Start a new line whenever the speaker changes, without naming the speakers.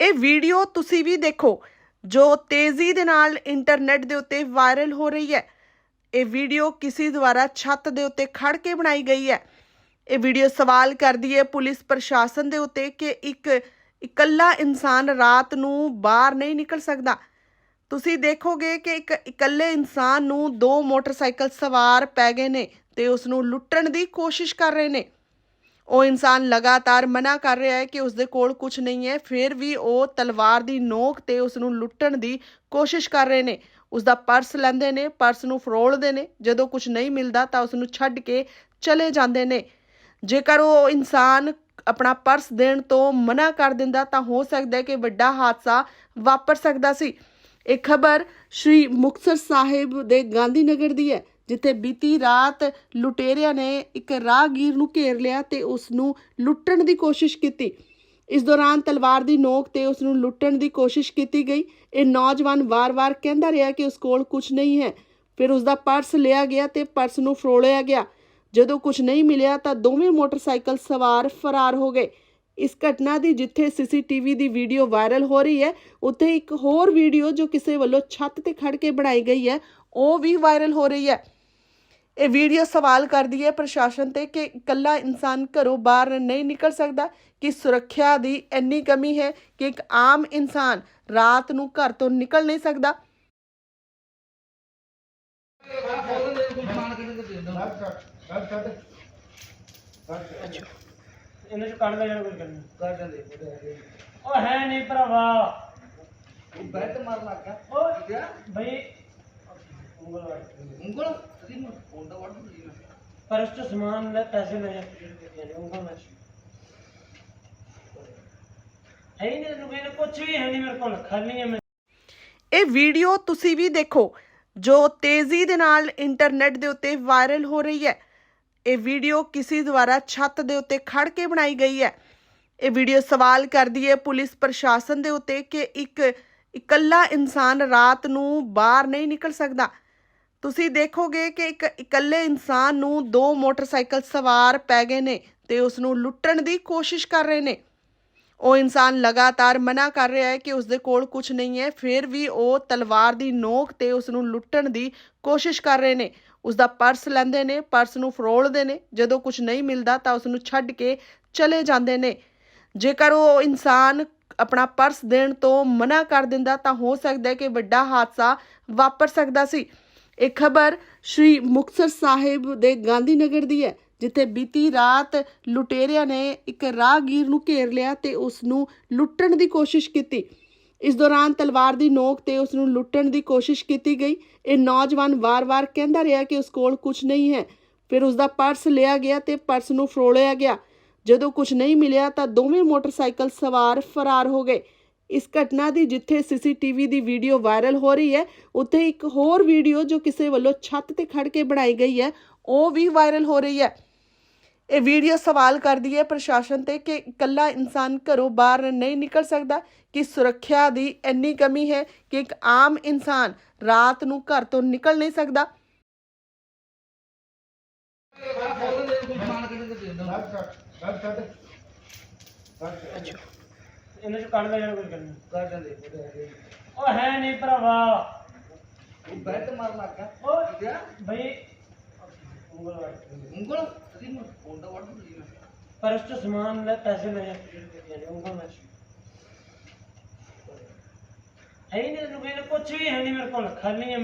ਇਹ ਵੀਡੀਓ ਤੁਸੀਂ ਵੀ ਦੇਖੋ, ਜੋ ਤੇਜ਼ੀ ਦੇ ਨਾਲ ਇੰਟਰਨੈਟ ਦੇ ਉੱਤੇ ਵਾਇਰਲ ਹੋ ਰਹੀ ਹੈ। ਇਹ ਵੀਡੀਓ ਕਿਸੇ ਦੁਆਰਾ ਛੱਤ ਦੇ ਉੱਤੇ ਖੜ ਕੇ ਬਣਾਈ ਗਈ ਹੈ। ਇਹ ਵੀਡੀਓ ਸਵਾਲ ਕਰਦੀ ਹੈ ਪੁਲਿਸ ਪ੍ਰਸ਼ਾਸਨ ਦੇ ਉੱਤੇ ਕਿ ਇੱਕ ਇਕੱਲਾ ਇਨਸਾਨ ਰਾਤ ਨੂੰ ਬਾਹਰ ਨਹੀਂ ਨਿਕਲ ਸਕਦਾ। ਤੁਸੀਂ ਦੇਖੋਗੇ ਕਿ ਇੱਕ ਇਕੱਲੇ ਇਨਸਾਨ ਨੂੰ ਦੋ ਮੋਟਰਸਾਈਕਲ ਸਵਾਰ ਪੈ ਗਏ ਨੇ ਤੇ ਉਸ ਨੂੰ ਲੁੱਟਣ ਦੀ ਕੋਸ਼ਿਸ਼ ਕਰ ਰਹੇ ਨੇ। ਉਹ ਇਨਸਾਨ ਲਗਾਤਾਰ ਮਨਾ ਕਰ ਰਿਹਾ ਹੈ ਕਿ ਉਸ ਦੇ ਕੋਲ ਕੁਝ ਨਹੀਂ ਹੈ, ਫਿਰ ਵੀ ਉਹ ਤਲਵਾਰ ਦੀ ਨੋਕ ਤੇ ਉਸ ਨੂੰ ਲੁੱਟਣ ਦੀ ਕੋਸ਼ਿਸ਼ ਕਰ ਰਹੇ ਨੇ। ਉਸ ਦਾ ਪਰਸ ਲੈਂਦੇ ਨੇ, ਪਰਸ ਨੂੰ ਫਰੋਲਦੇ ਨੇ। ਜਦੋਂ ਕੁਝ ਨਹੀਂ ਮਿਲਦਾ ਤਾਂ ਉਸ ਨੂੰ ਛੱਡ ਕੇ ਚਲੇ ਜਾਂਦੇ ਨੇ। ਜੇਕਰ ਉਹ ਇਨਸਾਨ ਆਪਣਾ ਪਰਸ ਦੇਣ ਤੋਂ ਮਨਾ ਕਰ ਦਿੰਦਾ ਤਾਂ ਹੋ ਸਕਦਾ ਹੈ ਕਿ ਵੱਡਾ ਹਾਦਸਾ ਵਾਪਰ ਸਕਦਾ ਸੀ। ਇਹ ਖਬਰ ਸ਼੍ਰੀ ਮੁਕਤਸਰ ਸਾਹਿਬ ਦੇ ਗਾਂਧੀ ਨਗਰ ਦੀ ਹੈ। ਜਿੱਥੇ ਬੀਤੀ ਰਾਤ ਲੁਟੇਰਿਆਂ ਨੇ ਇੱਕ ਰਾਹਗੀਰ ਨੂੰ ਘੇਰ ਲਿਆ ਤੇ ਉਸ ਨੂੰ ਲੁੱਟਣ ਦੀ ਕੋਸ਼ਿਸ਼ ਕੀਤੀ। ਇਸ ਦੌਰਾਨ ਤਲਵਾਰ ਦੀ ਨੋਕ ਤੇ ਉਸ ਨੂੰ ਲੁੱਟਣ ਦੀ ਕੋਸ਼ਿਸ਼ ਕੀਤੀ ਗਈ। ਇਹ ਨੌਜਵਾਨ ਵਾਰ-ਵਾਰ ਕਹਿੰਦਾ ਰਿਹਾ ਕਿ ਉਸ ਕੋਲ ਕੁਝ ਨਹੀਂ ਹੈ। ਫਿਰ ਉਸ ਦਾ ਪਰਸ ਲਿਆ ਗਿਆ ਤੇ ਪਰਸ ਨੂੰ ਫਰੋਲਿਆ ਗਿਆ। ਜਦੋਂ ਕੁਝ ਨਹੀਂ ਮਿਲਿਆ ਤਾਂ ਦੋਵੇਂ ਮੋਟਰਸਾਈਕਲ ਸਵਾਰ ਫਰਾਰ ਹੋ ਗਏ। ਇਸ ਘਟਨਾ ਦੀ ਜਿੱਥੇ ਸੀਸੀਟੀਵੀ ਦੀ ਵੀਡੀਓ ਵਾਇਰਲ ਹੋ ਰਹੀ ਹੈ, ਉੱਥੇ ਇੱਕ ਹੋਰ ਵੀਡੀਓ ਜੋ ਕਿਸੇ ਵੱਲੋਂ ਛੱਤ ਤੇ ਖੜ ਕੇ ਬਣਾਈ ਗਈ ਹੈ, ਉਹ ਵੀ ਵਾਇਰਲ ਹੋ ਰਹੀ ਹੈ। ਇਹ ਵੀਡੀਓ ਸਵਾਲ ਕਰਦੀ ਹੈ ਪ੍ਰਸ਼ਾਸਨ ਤੇ ਕਿ ਇਕੱਲਾ ਇਨਸਾਨ ਘਰੋਂ ਬਾਹਰ ਨਹੀਂ ਨਿਕਲ ਸਕਦਾ ਕਿ ਸੁਰੱਖਿਆ ਦੀ ਇੰਨੀ ਕਮੀ ਹੈ ਕਿ ਇੱਕ ਆਮ ਇਨਸਾਨ ਰਾਤ ਨੂੰ ਘਰ ਤੋਂ ਨਿਕਲ ਨਹੀਂ ਸਕਦਾ।
ਇਹਨਾਂ ਚ ਕੱਢ ਲੈ ਜਿਹੜਾ ਕੁਝ ਕਰਨਾ ਉਹ ਹੈ ਨਹੀਂ ਭਰਾਵਾ।
ਬੈਟ ਮਾਰ ਲੱਗਾ
ਉਹ
ਕਿਆ
ਬਈ ਉਂਗਲ ਵਾੜ।
ਉਂਗਲ?
ਖਾਲੀ ਹੈ ਮੈਂ।
ਇਹ ਵੀਡੀਓ ਤੁਸੀਂ ਵੀ ਦੇਖੋ ਜੋ ਤੇਜ਼ੀ ਦੇ ਨਾਲ ਇੰਟਰਨੈਟ ਦੇ ਉੱਤੇ ਵਾਇਰਲ ਹੋ ਰਹੀ ਹੈ। ਇਹ ਵੀਡੀਓ ਕਿਸੇ ਦੁਆਰਾ ਛੱਤ ਦੇ ਉੱਤੇ ਖੜ ਕੇ ਬਣਾਈ ਗਈ ਹੈ। ਇਹ ਵੀਡੀਓ ਸਵਾਲ ਕਰਦੀ ਹੈ ਪੁਲਿਸ ਪ੍ਰਸ਼ਾਸਨ ਦੇ ਉੱਤੇ ਕਿ ਇੱਕ ਇਕੱਲਾ ਇਨਸਾਨ ਰਾਤ ਨੂੰ ਬਾਹਰ ਨਹੀਂ ਨਿਕਲ ਸਕਦਾ। ਤੁਸੀਂ ਦੇਖੋਗੇ ਕਿ ਇੱਕ ਇਕੱਲੇ ਇਨਸਾਨ ਨੂੰ ਦੋ ਮੋਟਰਸਾਈਕਲ ਸਵਾਰ ਪੈ ਗਏ ਨੇ ਤੇ ਉਸ ਨੂੰ ਲੁੱਟਣ ਦੀ ਕੋਸ਼ਿਸ਼ ਕਰ ਰਹੇ ਨੇ। ਉਹ ਇਨਸਾਨ ਲਗਾਤਾਰ ਮਨਾ ਕਰ ਰਿਹਾ ਹੈ ਕਿ ਉਸ ਦੇ ਕੋਲ ਕੁਝ ਨਹੀਂ ਹੈ, ਫਿਰ ਵੀ ਉਹ ਤਲਵਾਰ ਦੀ ਨੋਕ ਤੇ ਉਸ ਨੂੰ ਲੁੱਟਣ ਦੀ ਕੋਸ਼ਿਸ਼ ਕਰ ਰਹੇ ਨੇ। ਉਸ ਦਾ ਪਰਸ ਲੈਂਦੇ ਨੇ, ਪਰਸ ਨੂੰ ਫਰੋਲਦੇ ਨੇ, ਜਦੋਂ ਕੁਝ ਨਹੀਂ ਮਿਲਦਾ ਤਾਂ ਉਸ ਨੂੰ ਛੱਡ ਕੇ ਚਲੇ ਜਾਂਦੇ ਨੇ। ਜੇਕਰ ਉਹ ਇਨਸਾਨ ਆਪਣਾ ਪਰਸ ਦੇਣ ਤੋਂ ਮਨਾ ਕਰ ਦਿੰਦਾ ਤਾਂ ਹੋ ਸਕਦਾ ਹੈ ਕਿ ਵੱਡਾ ਹਾਦਸਾ ਵਾਪਰ ਸਕਦਾ ਸੀ। ਇਹ ਖਬਰ ਸ਼੍ਰੀ ਮੁਕਤਸਰ ਸਾਹਿਬ ਦੇ ਗਾਂਧੀ ਨਗਰ ਦੀ ਹੈ, ਜਿੱਥੇ ਬੀਤੀ ਰਾਤ ਲੁਟੇਰਿਆਂ ਨੇ ਇੱਕ ਰਾਹਗੀਰ ਨੂੰ ਘੇਰ ਲਿਆ ਤੇ ਉਸ ਨੂੰ ਲੁੱਟਣ ਦੀ ਕੋਸ਼ਿਸ਼ ਕੀਤੀ। ਇਸ ਦੌਰਾਨ ਤਲਵਾਰ ਦੀ ਨੋਕ ਤੇ ਉਸ ਨੂੰ ਲੁੱਟਣ ਦੀ ਕੋਸ਼ਿਸ਼ ਕੀਤੀ ਗਈ। ਇਹ ਨੌਜਵਾਨ ਵਾਰ-ਵਾਰ ਕਹਿੰਦਾ ਰਿਹਾ ਕਿ ਉਸ ਕੋਲ ਕੁਝ ਨਹੀਂ ਹੈ। ਫਿਰ ਉਸ ਦਾ ਪਰਸ ਲਿਆ ਗਿਆ ਤੇ ਪਰਸ ਨੂੰ ਫਰੋਲਿਆ ਗਿਆ। ਜਦੋਂ ਕੁਝ ਨਹੀਂ ਮਿਲਿਆ ਤਾਂ ਦੋਵੇਂ ਮੋਟਰਸਾਈਕਲ ਸਵਾਰ ਫਰਾਰ ਹੋ ਗਏ। ਇਸ ਘਟਨਾ ਦੀ ਜਿੱਥੇ ਸੀਸੀਟੀਵੀ ਦੀ ਵੀਡੀਓ ਵਾਇਰਲ ਹੋ ਰਹੀ ਹੈ, ਉੱਥੇ ਇੱਕ ਹੋਰ ਵੀਡੀਓ ਜੋ ਕਿਸੇ ਵੱਲੋਂ ਛੱਤ ਤੇ ਖੜ ਕੇ ਬਣਾਈ ਗਈ ਹੈ, ਉਹ ਵੀ ਵਾਇਰਲ ਹੋ ਰਹੀ ਹੈ। ਇਹ ਵੀਡੀਓ ਸਵਾਲ ਕਰਦੀ ਹੈ ਪ੍ਰਸ਼ਾਸਨ ਤੇ ਕਿ ਇਕੱਲਾ ਇਨਸਾਨ ਘਰੋਂ ਬਾਹਰ ਨਹੀਂ ਨਿਕਲ ਸਕਦਾ, ਕਿ ਸੁਰੱਖਿਆ ਦੀ ਇੰਨੀ ਕਮੀ ਹੈ ਕਿ ਇੱਕ ਆਮ ਇਨਸਾਨ ਰਾਤ ਨੂੰ ਘਰ ਤੋਂ ਨਿਕਲ ਨਹੀਂ ਸਕਦਾ।
ਇਹਨਾਂ ਚ ਕੱਢ ਲੈ ਜਿਹੜਾ ਕੁਝ ਕਰਨਾ?
ਕਰ ਜਾਂਦੇ
ਉਹ ਹੈ ਨਹੀਂ ਭਰਾਵਾ।
ਬੈਟ ਮਾਰ ਲੱਗਾ
ਉਹ ਬਈ ਉਂਗਲ।
ਉਂਗਲ? ਤੇਰੀ ਨੂੰ ਫੋਨ ਦਾ ਦੂਜੀ ਨਾ
ਪਰ ਉਸ ਤੋਂ ਸਮਾਨ ਲੈ ਪੈਸੇ ਲੈ ਜਾ। ਉਂਗਲ ਵਿੱਚ ਹੈ ਨਹੀਂ ਰੁਕੇ ਕੁਝ ਵੀ ਹੈ ਨਹੀਂ ਮੇਰੇ ਕੋਲ। ਖਾਲੀ ਹੈ ਮੈਂ